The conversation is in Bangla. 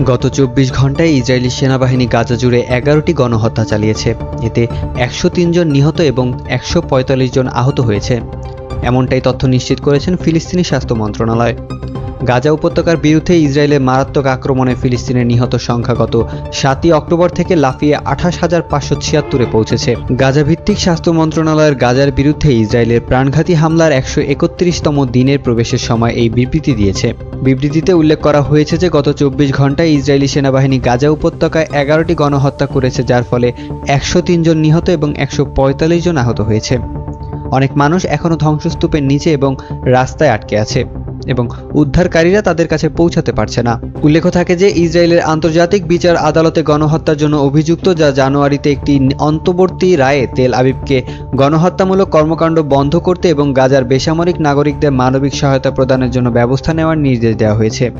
গত চব্বিশ ঘন্টায় ইসরায়েলি সেনাবাহিনী গাজা জুড়ে এগারোটি গণহত্যা চালিয়েছে। এতে একশো জন নিহত এবং একশো পঁয়তাল্লিশ জন আহত হয়েছে। এমনটাই তথ্য নিশ্চিত করেছেন ফিলিস্তিনি স্বাস্থ্য মন্ত্রণালয়। গাজা উপত্যকার বিরুদ্ধে ইসরায়েলের মারাত্মক আক্রমণে ফিলিস্তিনের নিহত সংখ্যা গত সাতই অক্টোবর থেকে লাফিয়ে আঠাশ হাজার পাঁচশো ছিয়াত্তরে পৌঁছেছে। গাজা ভিত্তিক স্বাস্থ্য মন্ত্রণালয়ের গাজার বিরুদ্ধে ইসরায়েলের প্রাণঘাতী হামলার একশো একত্রিশতম দিনের প্রবেশের সময় এই বিবৃতি দিয়েছে। বিবৃতিতে উল্লেখ করা হয়েছে যে, গত চব্বিশ ঘন্টায় ইসরায়েলি সেনাবাহিনী গাজা উপত্যকায় এগারোটি গণহত্যা করেছে, যার ফলে একশো জন নিহত এবং একশো পঁয়তাল্লিশ জন আহত হয়েছে। অনেক মানুষ এখনও ধ্বংসস্তূপের নিচে এবং রাস্তায় আটকে আছে। এবং উদ্ধারকারীরা তাদের কাছে পৌঁছাতে পারছে না। উল্লেখ থাকে যে, ইসরায়েলের আন্তর্জাতিক বিচার আদালতে গণহত্যার জন্য অভিযুক্ত যা জানুয়ারিতে একটি অন্তর্বর্তী রায়ে তেল আবিবকে গণহত্যামূলক কর্মকাণ্ড বন্ধ করতে এবং গাজার বেসামরিক নাগরিকদের মানবিক সহায়তা প্রদানের জন্য ব্যবস্থা নেওয়ার নির্দেশ দেওয়া হয়েছে।